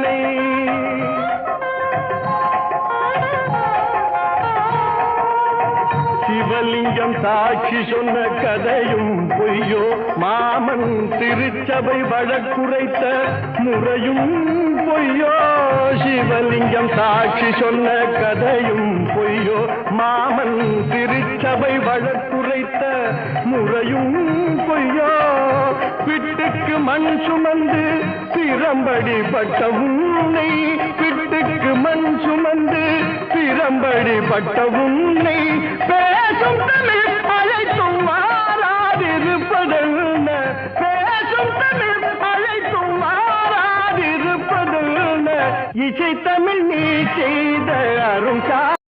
கண்ணை சிவலிங்கம் சாட்சி சொன்ன கதையும் பொய்யோ. மாமன் திருச்சபை வழக்குரைத்த முறையும் பொய்யோ. சிவலிங்கம் சாட்சி சொன்ன கதையும் பொய்யோ. மாமன் திருச்சபை வழக்குரைத்த முறையும் பொய்யோ. பிட்டுக்கு மண் சுமந்து பிறம்படி பட்ட உன்னை பிட்டுக்கு மண் சுமந்து பிறம்படி பட்ட உன்னை பேசும் தமிழ் அழைத்தும் மாறாதிருப்பதென்ன பேசும் தமிழ் அழைத்தும் மாறாதிருப்பதென்ன இசை தமிழ் நீ செய்த அருங்கா